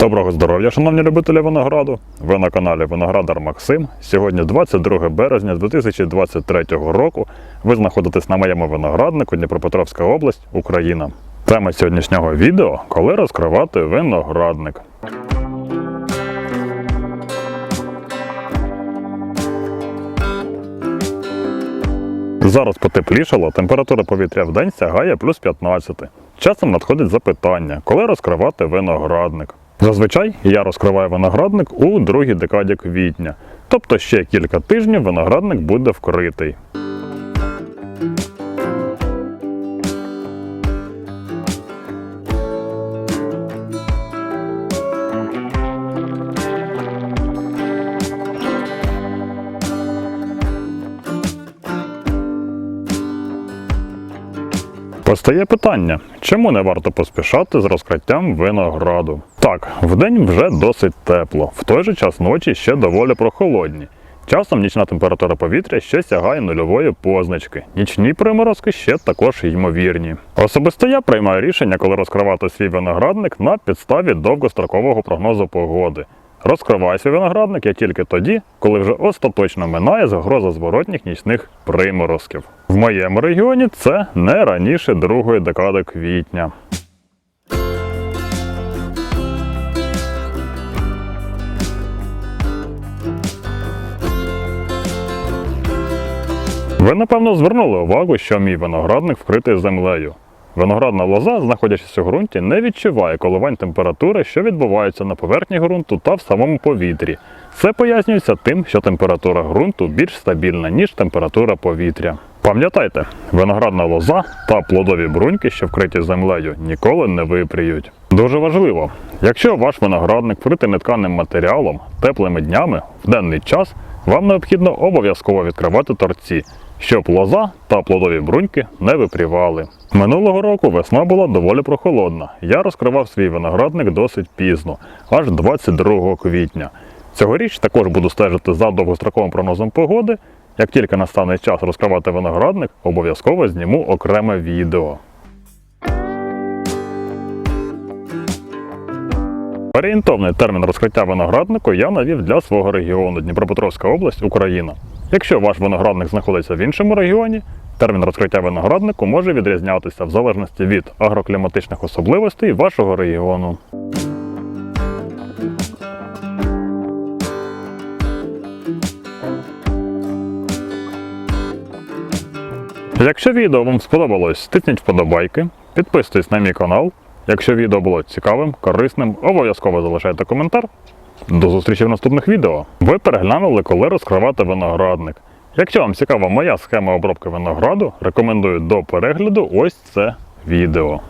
Доброго здоров'я, шановні любителі винограду. Ви на каналі Виноградар Максим. Сьогодні 22 березня 2023 року. Ви знаходитесь на моєму винограднику Дніпропетровська область, Україна. Тема сьогоднішнього відео коли розкривати виноградник. Зараз потеплішало, температура повітря в день сягає плюс 15. Часом надходить запитання, коли розкривати виноградник. Зазвичай я розкриваю виноградник у другій декаді квітня, тобто ще кілька тижнів виноградник буде вкритий. Постає питання, чому не варто поспішати з розкриттям винограду? Так, вдень вже досить тепло, в той же час ночі ще доволі прохолодні. Часом нічна температура повітря ще сягає нульової позначки. Нічні приморозки ще також ймовірні. Особисто я приймаю рішення, коли розкривати свій виноградник на підставі довгострокового прогнозу погоди. Розкриваю виноградник я тільки тоді, коли вже остаточно минає загроза зворотніх нічних приморозків. В моєму регіоні це не раніше другої декади квітня. Ви напевно звернули увагу, що мій виноградник вкритий землею. Виноградна лоза, знаходячись у ґрунті, не відчуває коливань температури, що відбуваються на поверхні ґрунту та в самому повітрі. Це пояснюється тим, що температура ґрунту більш стабільна, ніж температура повітря. Пам'ятайте, виноградна лоза та плодові бруньки, що вкриті землею, ніколи не випріють. Дуже важливо, якщо ваш виноградник вкритий нетканим матеріалом, теплими днями в денний час, вам необхідно обов'язково відкривати торці, щоб лоза та плодові бруньки не випрівали. Минулого року весна була доволі прохолодна. Я розкривав свій виноградник досить пізно, аж 22 квітня. Цьогоріч також буду стежити за довгостроковим прогнозом погоди. Як тільки настане час розкривати виноградник, обов'язково зніму окреме відео. Орієнтовний термін розкриття винограднику я навів для свого регіону Дніпропетровська область, Україна. Якщо ваш виноградник знаходиться в іншому регіоні, термін розкриття винограднику може відрізнятися в залежності від агрокліматичних особливостей вашого регіону. Якщо відео вам сподобалось, тисніть вподобайки, підписуйтесь на мій канал. Якщо відео було цікавим, корисним, обов'язково залишайте коментар. До зустрічі в наступних відео. Ви переглянули, коли розкривати виноградник. Якщо вам цікава моя схема обробки винограду, рекомендую до перегляду ось це відео.